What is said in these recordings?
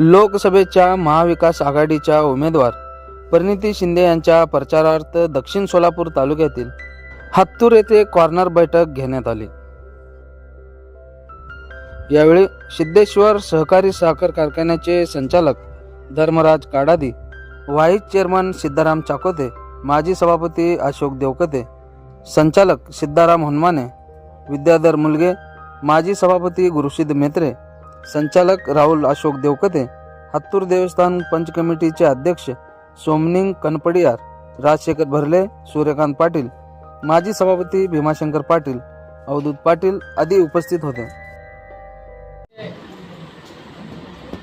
लोकसभेच्या महाविकास आघाडीच्या उमेदवार परिणिती शिंदे यांच्या प्रचारार्थ दक्षिण सोलापूर तालुक्यातील हत्तूर येथे कॉर्नर बैठक घेण्यात आली. यावेळी सिद्धेश्वर सहकारी साखर कारखान्याचे संचालक धर्मराज काडादी व्हाईस चेअरमन सिद्धाराम चाकोते माजी सभापती अशोक देवकते संचालक सिद्धाराम हनुमाने विद्याधर मुलगे माजी सभापती गुरुसिद्ध मेत्रे संचालक राहुल अशोक देवकते हत्तूर देवस्थान पंच कमिटीचे अध्यक्ष सोमनिंग कनपडियार राजशेखर भरले सूर्यकांत पाटील माजी सभापती भीमाशंकर पाटील अवधूत पाटील आदी उपस्थित होते.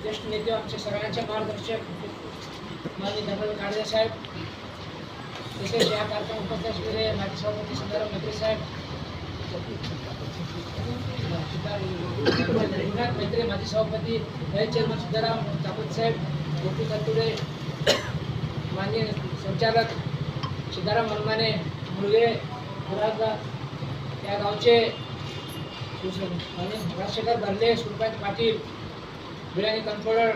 ज्येष्ठ नेते आमचे सगळ्यांचे मार्गदर्शक माजी धर्मवीर काळे साहेब तसेच या कार्यक्रम उपस्थित असलेले माजी सभापती संदर्भ मंत्री साहेब रघुनाथ मैत्री माजी सभापती व्हाईस चेअरमन सुधाराम चाकूत साहेब गोपी तत्तुरे मान्य संचालक सिद्धाराम मनमाने मुलगे गुराजा या गावचे आणि राजशेखर भरले सूर्यकांत पाटील बिर्याणी कन्फोडर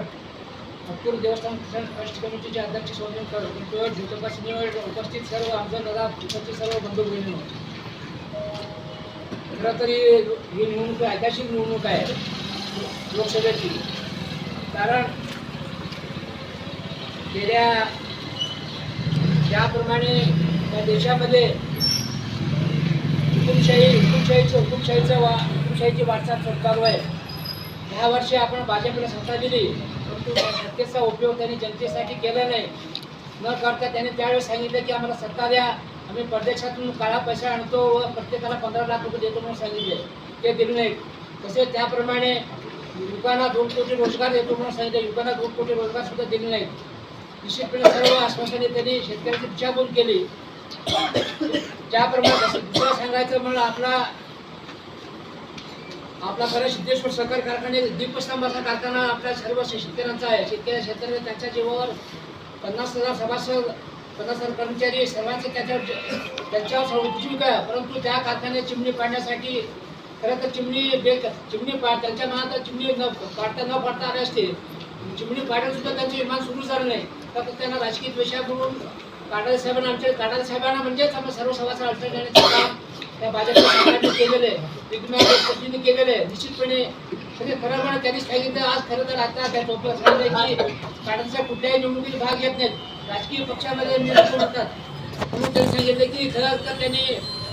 नागपूर देवस्थान ट्रस्ट कमिटीचे अध्यक्ष सोमन कंट्रोल ज्योतिबा सिनेवर उपस्थित सर्व आमदार दादा उपस्थित सर्व बंधू बहिणी खरं तरी ही निवडणूक ऐतिहासिक निवडणूक आहे. लोकसभेची. कारण गेल्या ज्याप्रमाणे या देशामध्ये हुकुमशाही हुकुमशाहीचं हुकुमशाहीचं वा हुकुमशाहीची वाटचाल सुरू चालू आहे. ह्या वर्षी आपण भाजपला सत्ता दिली परंतु सत्तेचा उपयोग त्यांनी जनतेसाठी केला नाही. न करता त्यांनी त्यावेळेस सांगितलं की आम्हाला सत्ता द्या. आम्ही परदेशातून काळा पैसा आणतो व प्रत्येकाला पंधरा लाख रुपये देतो म्हणून सांगितले. ते दिले. नाही तसेच त्याप्रमाणे युवकांना दोन कोटी रोजगार देतो म्हणून सांगितले. युवकांना दोन कोटी रोजगार सुद्धा दिले नाहीत. निश्चितपणे सर्व आश्वासने त्यांनी शेतकऱ्यांची दिशाभूल केली. त्याप्रमाणे दुसरं सांगायचं म्हणून आपला आपला खरं सिद्धेश्वर सहकार कारखाने दीपस्तंभाचा कारखाना आपल्या सर्व शेतकऱ्यांचा आहे. शेतकरी शेतकऱ्यांनी त्यांच्या जीवावर पन्नास हजार सभासद पन्नास कर्मचारी सर्वांचे त्याच्यावर त्यांच्यावर सर्व आहे. परंतु त्या कारखान्यात चिमणी पाडण्यासाठी खरं तर चिमणी बेक चिमणी पा त्यांच्या मनात चिमणी न पाडता न पाडता आले असते. चिमणी पाडायलासुद्धा त्यांचे विमान सुरू झालं नाही. तर त्यांना राजकीय द्वेषाकडून म्हणून साहेबांना आमच्या काडाले साहेबांना म्हणजेच आम्ही सर्व सभासद अडचण देण्याचं काम त्या भाजपच्या सरकारने आहे. विज्ञान केलेलं आहे. निश्चितपणे म्हणजे खरं म्हणा त्यांनी सांगितलं आज खरं तर आता त्या टोपला सांगितलं की काढायचा कुठल्याही निवडणुकीत भाग घेत नाहीत. राजकीय पक्षामध्ये निवडणूक होतात म्हणून त्यांनी सांगितलं की खरं तर त्यांनी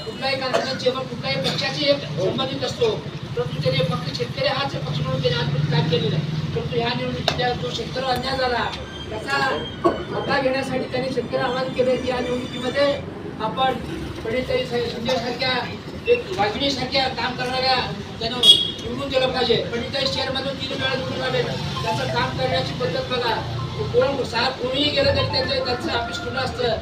कुठल्याही कारखान्याचे व कुठल्याही पक्षाचे एक संबंधित असतो परंतु त्याने फक्त शेतकरी हाच पक्ष म्हणून त्याने आजपर्यंत काम केलेलं आहे. परंतु ह्या निवडणुकीच्या जो शेतकरी अन्याय झाला त्याचा मता घेण्यासाठी त्यांनी शेतकरी आवाहन केलं की या निवडणुकीमध्ये आपण पंडिताई संजयसारख्या एक वाघिणीसारख्या काम करणाऱ्या त्यानं निवडून गेलं पाहिजे. पंडिताई शहरमधून तीन वेळा निवडून आले त्याचं काम करण्याची पद्धत बघा. कोण साहेब कोणीही गेलं तरी त्यांचं त्यांचं ऑफिस खुलं असतं.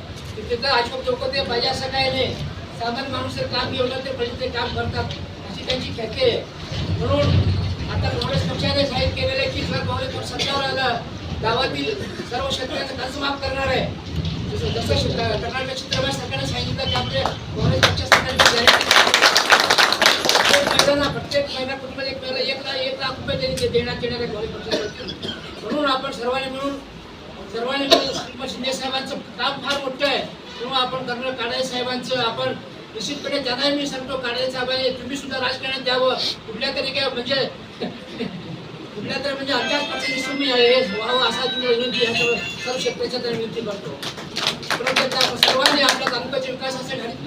तिथं अशोक ते पाहिजे असं काही नाही सामान्य माणूस काम घेऊन ते पहिले ते काम करतात. अशी त्यांची ख्याती आहे. म्हणून आता काँग्रेस पक्षाने जाहीर केलेलं आहे की जर काँग्रेस पक्ष सत्तावर आलं गावातील सर्व शेतकऱ्यांचा कर्ज माफ करणार आहे. जसं जसं कर्नाटक चित्रपट सरकारने सांगितलं की आपले काँग्रेस पक्ष प्रत्येक प्रत्येक महिना कुटुंबाला एक महिला एक लाख एक लाख रुपये त्यांनी देण्यात येणार आहे काँग्रेस पक्षाकडून म्हणून आपण सर्वांनी मिळून सर्वांनी मिळून श्रीमंत शिंदे साहेबांचं काम फार मोठं आहे. तेव्हा आपण कर्नल काळे साहेबांचं आपण निश्चितपणे त्यांनाही मी सांगतो काळे साहेबांनी तुम्ही सुद्धा राजकारणात द्यावं कुठल्या तरी काय म्हणजे कुठल्या तरी म्हणजे अज्ञात पक्षाची तुम्ही हे व्हावं असा तुम्ही विनंती सर्व सर्व शेतकऱ्याच्या विनंती करतो. परंतु सर्वांनी आपल्या तालुक्याच्या विकासासाठी हरित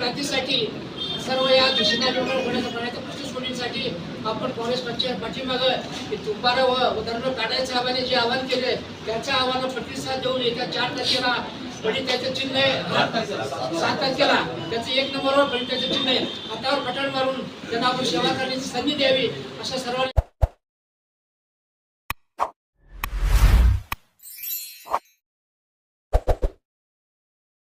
क्रांतीसाठी सर्व होण्याचा करण्याच्या प्रश्न सोडण्यासाठी आपण काँग्रेस पक्षाच्या पाठीमागं तुपारा व उदाहरण काढायचं साहेबांनी जे आवाहन केले त्याच्या आव्हानाला प्रतिसाद देऊन येत्या चार तारखेला म्हणजे त्याचं चिन्ह आहे. सात तारखेला. त्याचं एक नंबरवर म्हणजे त्याचं चिन्ह आहे. हातावर पटण मारून त्यांना आपण सेवा करण्याची संधी द्यावी अशा सर्वांनी